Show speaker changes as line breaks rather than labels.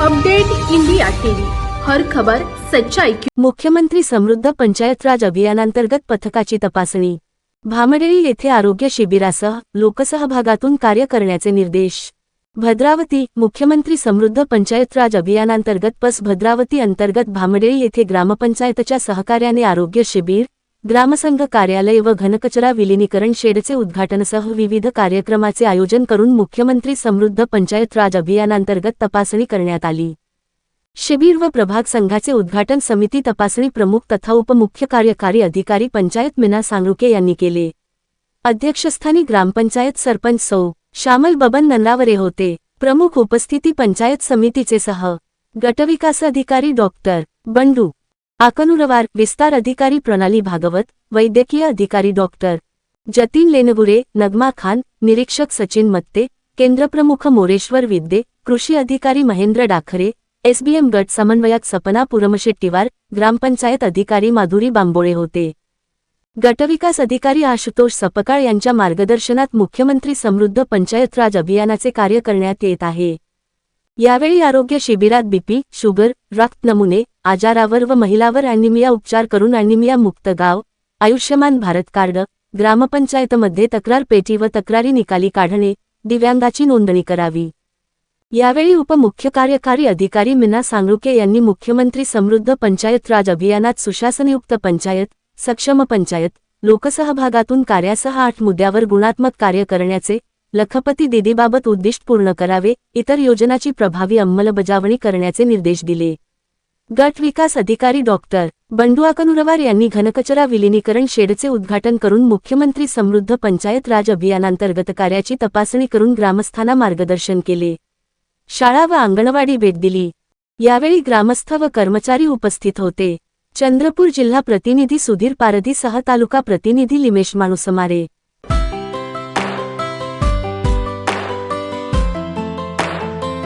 Update India TV. हर खबर सच्चाई की
मुख्यमंत्री समृद्ध पंचायत राज अभियानांतर्गत पथकाची तपासणी. भामडेळी येथे आरोग्य शिबिरासह लोकसहभागातून कार्य करण्याचे निर्देश. भद्रावती मुख्यमंत्री समृद्ध पंचायत राज अभियानांतर्गत पस भद्रावती अंतर्गत भामडेळी येथे ग्रामपंचायतच्या सहकार्याने आरोग्य शिबिर ग्रामसंघ कार्यालय व घनकचरा विलिनीकरण शेडचे उद्घाटनसह विविध कार्यक्रमाचे आयोजन करून मुख्यमंत्री समृद्ध पंचायत राज अभियानांतर्गत तपासणी करण्यात आली. शिबिर व प्रभाग संघाचे उद्घाटन समिती तपासणी प्रमुख तथा उपमुख्य कार्यकारी अधिकारी पंचायत मीना सांगरुके यांनी केले. अध्यक्षस्थानी ग्रामपंचायत सरपंच सौ. श्यामल बबन नंदावरे होते. प्रमुख उपस्थिती पंचायत समितीचे सह. गटविकास अधिकारी डॉक्टर. बंडू. आकनुरवार विस्तार अधिकारी प्रणाली भागवत वैद्यकीय अधिकारी डॉक्टर जतीन लेनगुरे नगमा खान निरीक्षक सचिन मत्ते केंद्रप्रमुख मोरेश्वर विद्ये कृषी अधिकारी महेंद्र डाखरे एसबीएम गट समन्वयक सपना पुरमशेट्टीवार ग्रामपंचायत अधिकारी माधुरी बांबोळे होते. गटविकास अधिकारी आशुतोष सपकाळ यांच्या मार्गदर्शनात मुख्यमंत्री समृद्ध पंचायत राज अभियानाचे कार्य करण्यात येत आहे. यावेळी आरोग्य शिबिरात बीपी शुगर रक्त नमुने आजारावर व महिलावर अॅनिमिया उपचार करून अॅनिमिया मुक्त गाव आयुष्यमान भारत कार्ड ग्रामपंचायतमध्ये तक्रार पेटी व तक्रारी निकाली काढणे दिव्यांगाची नोंदणी करावी. यावेळी उपमुख्य कार्यकारी अधिकारी मीना सांगरुके यांनी मुख्यमंत्री समृद्ध पंचायत राज अभियानात सुशासनयुक्त पंचायत सक्षम पंचायत लोकसहभागातून कार्यासह आठ मुद्द्यावर गुणात्मक कार्य करण्याचे लखपती दिदीबाबत उद्दिष्ट पूर्ण करावे इतर योजनाची प्रभावी अंमलबजावणी करण्याचे निर्देश दिले. गट विकास अधिकारी डॉक्टर बंडू अकनुरवार यांनी घनकचरा विलिनीकरण शेडचे उद्घाटन करून मुख्यमंत्री समृद्ध पंचायत राज अभियानांतर्गत कार्याची तपासणी करून ग्रामस्थांना मार्गदर्शन केले. शाळा व अंगणवाडी भेट दिली. यावेळी ग्रामस्थ व कर्मचारी उपस्थित होते. चंद्रपूर जिल्हा प्रतिनिधी सुधीर पारधी सह तालुका प्रतिनिधी लिमेश माणुसमारे.